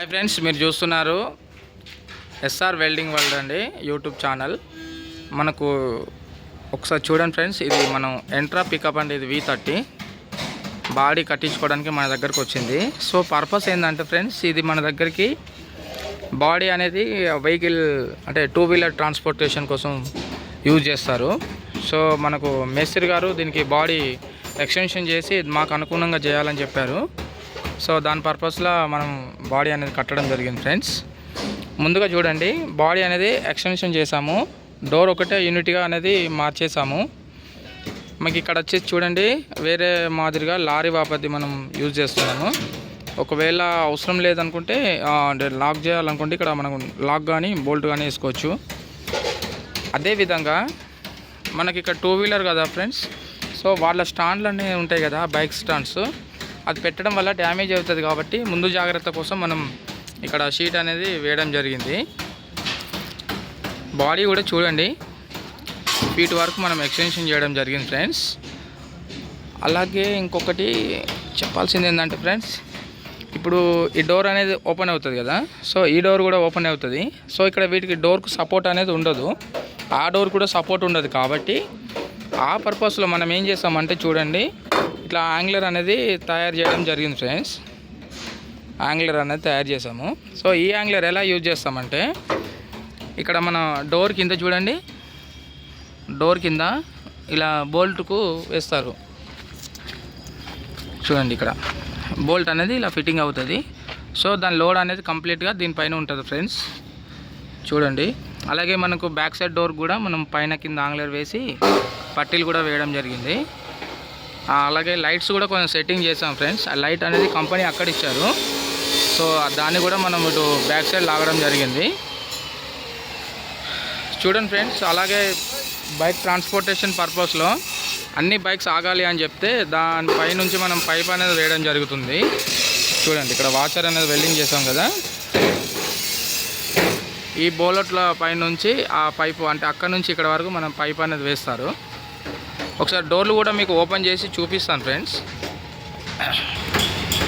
Hi friends మీరు చూస్తున్నారు SR welding world అండి యూట్యూబ్ ఛానల్ మనకు ఒకసారి చూడండి ఫ్రెండ్స్ ఇది మనం ఎంట్రా పికప్ అండి ఇది వి థర్టీ బాడీ కట్టించుకోవడానికి మన దగ్గరకు వచ్చింది. సో పర్పస్ ఏంటంటే ఫ్రెండ్స్ ఇది మన దగ్గరికి బాడీ అనేది వెహికల్ అంటే టూ వీలర్ ట్రాన్స్పోర్టేషన్ కోసం యూజ్ చేస్తారు. సో మనకు మేస్త్రి గారు దీనికి బాడీ ఎక్స్టెన్షన్ చేసి మాకు అనుగుణంగా చేయాలని చెప్పారు. సో దాని పర్పస్లో మనం బాడీ అనేది కట్టడం జరిగింది ఫ్రెండ్స్. ముందుగా చూడండి బాడీ అనేది ఎక్స్టెన్షన్ చేసాము డోర్ ఒకటే యూనిట్గా అనేది మార్చేసాము మనకి ఇక్కడ వచ్చేసి చూడండి వేరే మాదిరిగా లారీ వాపతి మనం యూజ్ చేస్తున్నాము. ఒకవేళ అవసరం లేదనుకుంటే అంటే లాక్ చేయాలనుకుంటే ఇక్కడ మనం లాక్ కానీ బోల్ట్ కానీ వేసుకోవచ్చు. అదేవిధంగా మనకి ఇక్కడ టూ వీలర్ కదా ఫ్రెండ్స్. సో వాళ్ళ స్టాండ్లు అనేవి ఉంటాయి కదా బైక్ స్టాండ్స్. అది పెట్టడం వల్ల డ్యామేజ్ అవుతుంది కాబట్టి ముందు జాగ్రత్త కోసం మనం ఇక్కడ షీట్ అనేది వేయడం జరిగింది. బాడీ కూడా చూడండి. ఫీట్ వరకు మనం ఎక్స్టెన్షన్ చేయడం జరిగింది ఫ్రెండ్స్. అలాగే ఇంకొకటి చెప్పాల్సింది ఏంటంటే ఫ్రెండ్స్ ఇప్పుడు ఈ డోర్ అనేది ఓపెన్ అవుతుంది కదా సో ఈ డోర్ కూడా ఓపెన్ అవుతుంది. సో ఇక్కడ వీటికి డోర్కు సపోర్ట్ అనేది ఉండదు. ఆ డోర్ కూడా సపోర్ట్ ఉండదు కాబట్టి ఆ పర్పస్లో మనం ఏం చేస్తామంటే చూడండి ఇట్లా యాంగ్లర్ అనేది తయారు చేయడం జరిగింది ఫ్రెండ్స్. యాంగ్లర్ అనేది తయారు చేసాము సో ఈ యాంగ్లర్ ఎలా యూజ్ చేస్తామంటే ఇక్కడ మన డోర్ కింద చూడండి. డోర్ కింద ఇలా బోల్ట్కు వేస్తారు. చూడండి ఇక్కడ. బోల్ట్ అనేది ఇలా ఫిట్టింగ్ అవుతుంది. సో దాని లోడ్ అనేది కంప్లీట్గా దీనిపైన ఉంటుంది ఫ్రెండ్స్. చూడండి. అలాగే మనకు బ్యాక్ సైడ్ డోర్ కూడా మనం పైన కింద ఆంగ్లర్ వేసి పట్టీలు కూడా వేయడం జరిగింది. అలాగే లైట్స్ కూడా కొంచెం సెట్టింగ్ చేసాం ఫ్రెండ్స్. ఆ లైట్ అనేది కంపెనీ అక్కడ ఇచ్చారు. సో దాన్ని కూడా మనం ఇటు బ్యాక్ సైడ్ లాగడం జరిగింది. చూడండి ఫ్రెండ్స్ అలాగే బైక్ ట్రాన్స్పోర్టేషన్ పర్పస్లో అన్ని బైక్స్ ఆగాలి అని చెప్తే దానిపై నుంచి మనం పైప్ అనేది వేయడం జరుగుతుంది. చూడండి ఇక్కడ వాచర్ అనేది వెల్డింగ్ చేసాం కదా. ఈ బోలట్ల పై నుంచి ఆ పైపు అంటే అక్కడ నుంచి ఇక్కడ వరకు మనం పైప్ అనేది వేస్తారు. ఒకసారి డోర్లు కూడా మీకు ఓపెన్ చేసి చూపిస్తాను ఫ్రెండ్స్.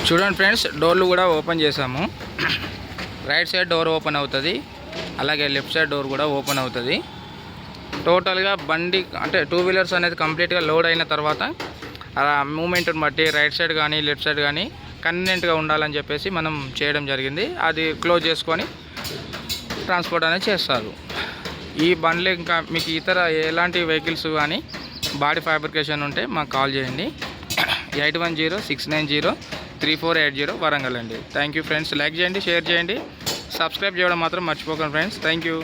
చూడండి ఫ్రెండ్స్ డోర్లు కూడా ఓపెన్ చేసాము రైట్ సైడ్ డోర్ ఓపెన్ అవుతుంది అలాగే లెఫ్ట్ సైడ్ డోర్ కూడా ఓపెన్ అవుతుంది. టోటల్గా బండి అంటే టూ వీలర్స్ అనేది కంప్లీట్గా లోడ్ అయిన తర్వాత అలా మూమెంట్ని బట్టి రైట్ సైడ్ కానీ లెఫ్ట్ సైడ్ కానీ కన్వీనెంట్గా ఉండాలని చెప్పేసి మనం చేయడం జరిగింది. అది క్లోజ్ చేసుకొని ట్రాన్స్పోర్ట్ అనేది చేస్తారు. ఈ బండ్లు ఇంకా మీకు ఇతర ఎలాంటి వెహికల్స్ కానీ బాడీ ఫ్యాబ్రికేషన్ ఉంటే మాకు కాల్ చేయండి. Eight one zero six nine zero three four eight zero Warangal అండి. థ్యాంక్ యూ ఫ్రెండ్స్ లైక్ చేయండి షేర్ చేయండి. సబ్స్క్రైబ్ చేయడం మాత్రం మర్చిపోకండి ఫ్రెండ్స్ థ్యాంక్ యూ